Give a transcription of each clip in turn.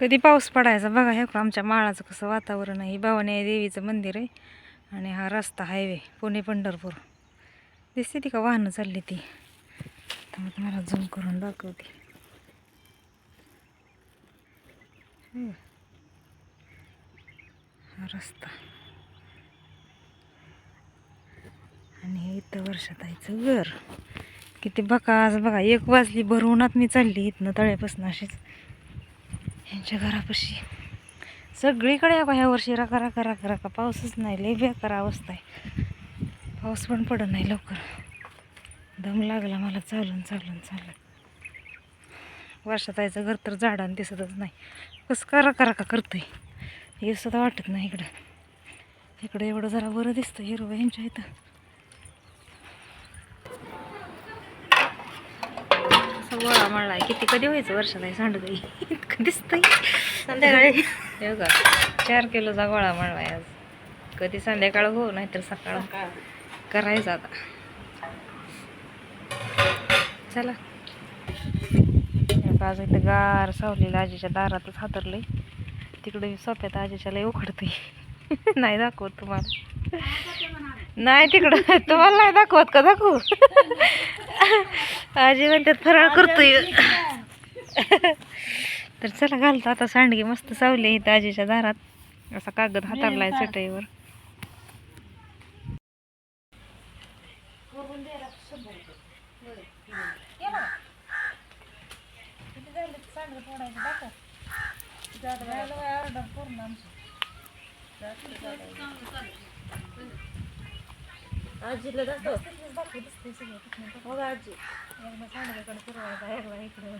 कधी पाऊस पडायचा बघा हे आमच्या माळाचं कसं वातावरण आहे. भवानी देवीचं मंदिर आहे आणि हा रस्ता हायवे पुणे पंढरपूर. दिसते ती का वाहनं चालली ती? तर मग तुम्हाला झूम करून दाखवते. हा रस्ता. आणि हे इथं वर्षात आईचं घर. किती बघा आज बघा एक वाजली भरवूनात मी चालली इथनं तळ्यापासून अशीच. यांच्या घरापाशी. सगळीकडे आहे ह्या वर्षी राका राका राका राका पाऊसच नाही. लय बेकार अवस्था आहे. पाऊस पण पडत नाही लवकर. दम लागला मला. चालून चालून चालून. वर्षात यायचं घर तर झाडान दिसतच नाही. कसं करा करा का करतोय? हे सुद्धा वाटत नाही इकडं. इकडं एवढं जरा बरं दिसतं हिरवं यांच्या इथं असं गोळा मळला किती कधी व्हायचं वर्षाला? हे सांडगं इतकं दिसतंय. संध्याकाळी. हे का चार किलोचा गोळा मळला आहे आज. कधी संध्याकाळ हो नाहीतर सकाळ. करायचं आता. चला. आज इथं गार सावलीला आजीच्या दारातच हातरलंय. तिकडे सोप्यात आजीच्या लय उखडतंय. नाही दाखवत तुम्हाला. नाही तिकडं. तुम्हाला नाही दाखवत का? दाखवू. आजी म्हणतात फराळ करतोय. तर चला घालतो आता सांडगे मस्त सावली इथं आजीच्या दारात. असा कागद हातारलाय चटईवर. आजीला दाखव हो. आजी. फिरवायचा एकदा इकडे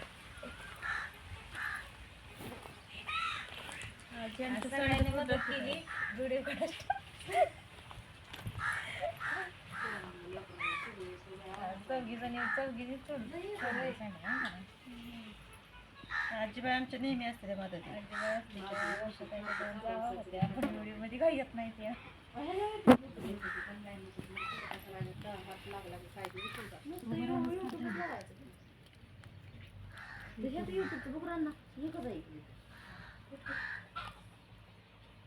आजी आमच्या मदत केली. व्हिडिओ आजीबाई आमच्या नेहमी असते त्या मदती मध्ये काही येत नाही त्या.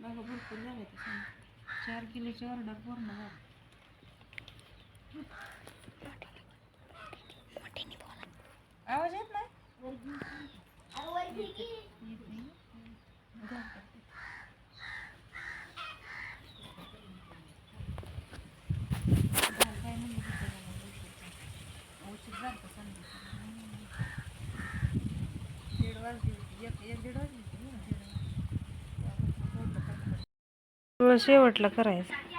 मागं भरपूर झाले ते सांग. चार किलोची ऑर्डर पूर्ण झाली आवाज येत नाही दीड वाजली एक एक दीड वाजली होती ना, दीड वाजली. शेवटला करायचं.